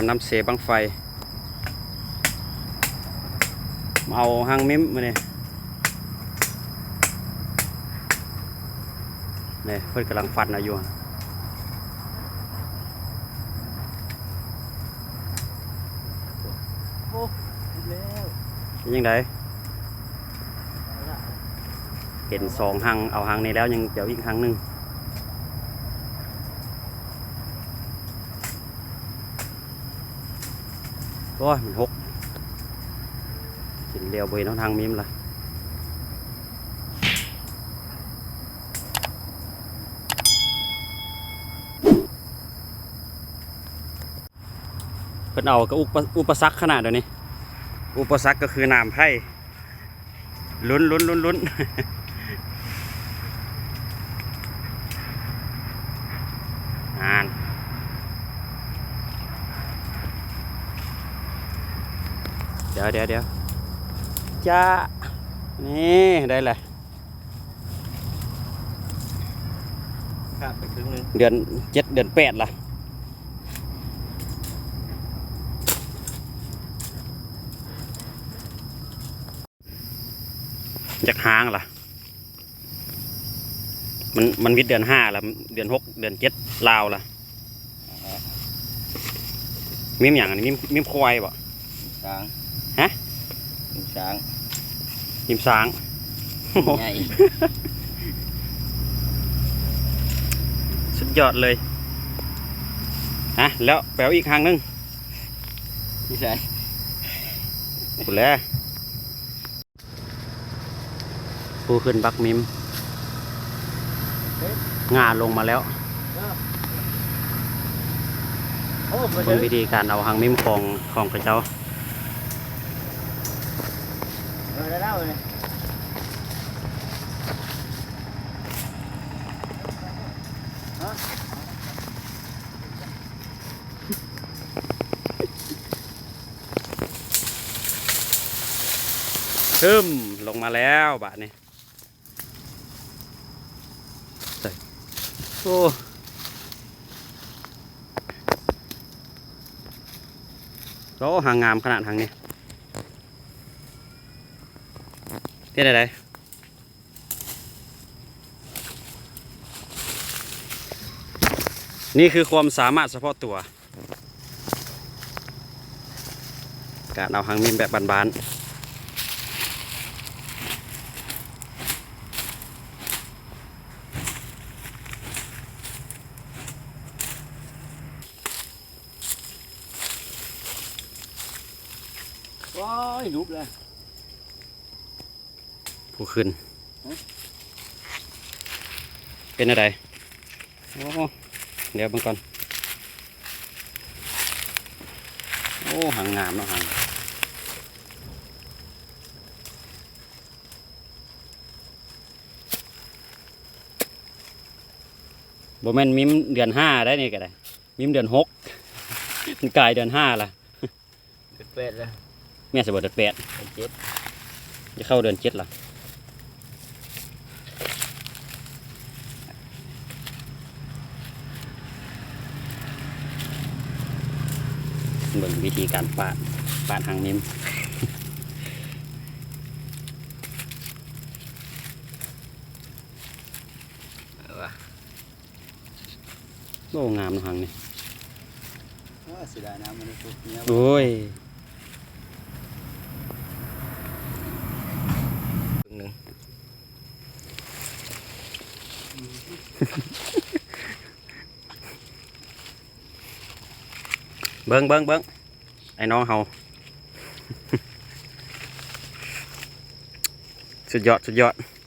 มน้ำเสบังไฟมาเอาหางมิมมาเนี่ยนี่เพื่อนกำลังฟันเอาอยู่โอ้อีกแล้วเป็นยังไงเห็นสองหางเอาหางนี้แล้วยังเดี๋ยวอีกหางหนึ่ง โอ้ยมันหกกินเร็วไปน้องทางมิมละเพิ่นเอาก็อุปอุปสรรคขนาดเดี๋ยวนี้ อุปสรรคก็คือน้ำไผ่ลุ้นลุ้นลุ้นลุ้นนาน ดี๋ยวเดี๋ยวเดี๋ยวจ้า นี่ได้เลยขาดไปครึ่งหนึงเดือนเจ็ดเดือนแปดล่ะจากหางล่ะ มันมันวิทย์เดือนห้าละเดือนหกเดือนเจ็ดลาวล่ะมิมอย่างอันนี้มิมมิมควายบ่ช้าง ฮะช้างมิมสางใหญ่สุดยอดเลยฮะแล้วแปลวอีกครั้งหนึงไม่ใช่คุณแลผู้ขึ้นบักมิมงาลงมาแล้วโอ้ไปเบิ่งเลวิยธีการเอาหางมิมของของกระเจ้า เออได้ แล้วเลยทึมลงมาแล้วบาทนี้ใส่โอ้โอ้หางงามขนาดหางนี้ เที่ยไหนนี่คือความสามารถเฉพาะตัว การเอาหางมิมแบบบานๆว้ายลุกเลย ผู้ขึ้นฮะเป็นอะไรโอ้เดี๋ยวเบิ่งก่อน โอ้หางงามเนาะหางบ่แม่นมิมเดือนห้าได้นี่ก็ได้ มิมเดือนหกมันกลายเดือนห้าละเป็ดเป็ดเลยแม่สบเดือนแปดเป็ดเจ็ดจะเข้าเดือนเจ็ดละ เบิ่งวิธีการปาดปาดหางมิมเอาวะโอ้งามเนาะหางนี่ว้าเสียดายน้ำมันตุกเนี้ยโอ้ยครึ่งหนึง เบิ้งเบิ้งเบิ้งไอ้น้องเฮาสุดยอด สุดยอด